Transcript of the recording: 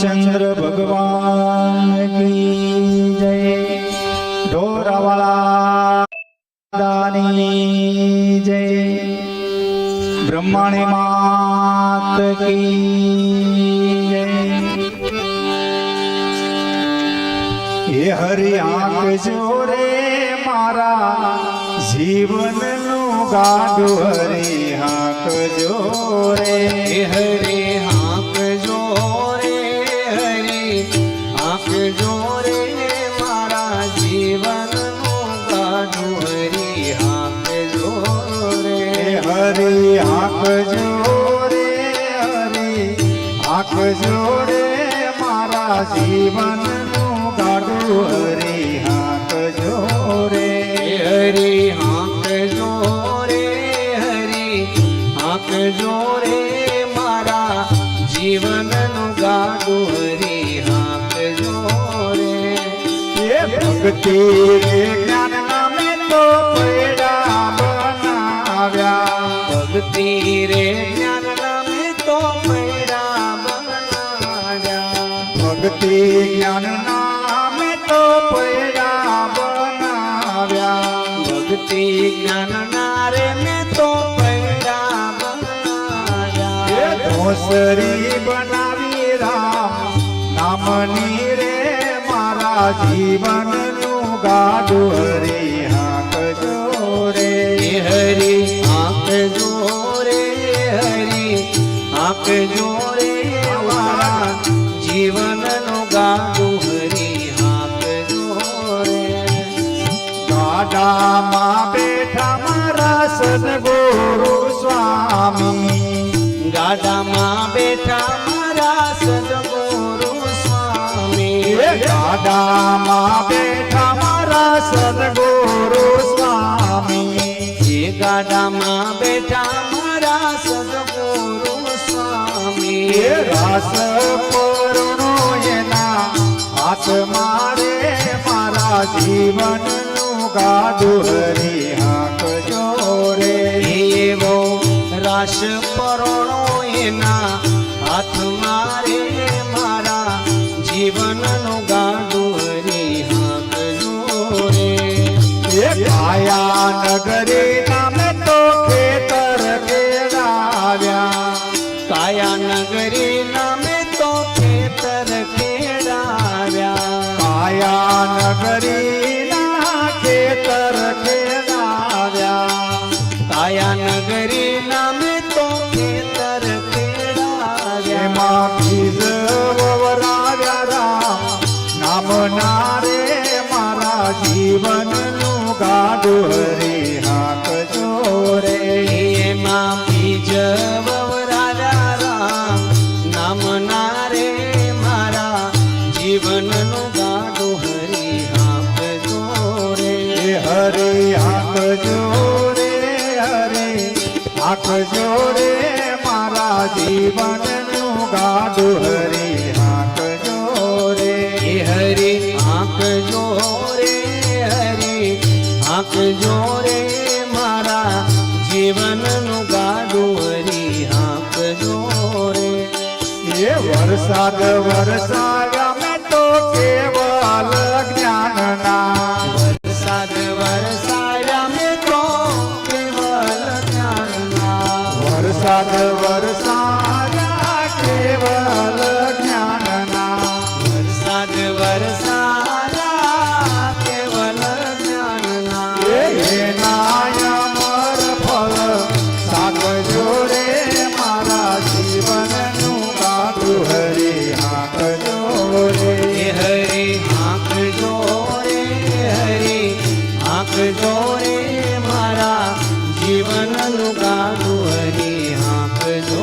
चंद्र भगवान की जय। ढोरवाला दानी जय। ब्रह्मणी मात की जय। ये हरि आँख जोरे मारा, जीवन नु गाडू हरि आँख जोरे। हरि आँख હાંક જો રે મારા જીવનનું ગાડું હરી. હાંક જો રે હરિ આંખ જોરે હરિ આંખ જોડે મારા જીવનનું ગાડું હરિ આંખ જોરે હે હરે હાંક જો રે હરે હાંક રે મારા જીવનનું ગાડું ભક્તિ જ્ઞાન નામે તો પૈડા બનાવ્યા ભક્તિ રે જ્ઞાન નામે તો પૈડા બનાવ્યા. ભક્તિ જ્ઞાન નામે તો પૈડા બનાવ્યા ભક્તિ જ્ઞાન નારે મેં તો પૈડા બનાવ્યા. એ બનાવી રામ. નામની રે મારા જીવનનું ગાડું હરી હાક જોરે હે હરી આંખ જો રે હરી આંખ જો રે મારા જીવનનું ગાડું હરી આંખ જો રે ગાડામાં બેઠા મારા સદગુરુ સ્વામી ગાડામાં બેઠા મારા સદગુરુ સ્વામી એ ગાડામાં બેઠા મારા સદગુરુ સ્વામી. એ ગાડામાં બેઠા મારા સદગોરો સ્વામી. રાસ પરણો એના હાથ મારે મારા જીવનનું ગાડું હરી હાક જોરે એવો રાસ પરણો એના હાથ મારે મારા જીવનનું ગાડું એ કાયા નગરી નામે તો ખેતર કેળાવ્યા કાયા નગરી નામે તો ખેતર ખેડાવ્યા કાયા નગરી ના ખેતર કેળાવ્યા કાયા નગરી નામે તો ખેતર ખેડાવ્યા એમાં બીજ વવરાવ્યા રામ નામ નારે મારા જીવનનું ગાડું હરી હાક જોરે એમાં બીજ વવરાવ્યા રામ નામ ના રે મારા જીવનનું ગાડું હરી હાંક જોરે હરી હાક જોરે હરી હાક જોરે મારા જીવનનું ગાડું હરી જીવનનું ગાડું હરી આંખ જોરે એ વરસાદ વરસાવ્યા મેં તો કેવલ ગાનું ગાનું હરી હાંકનું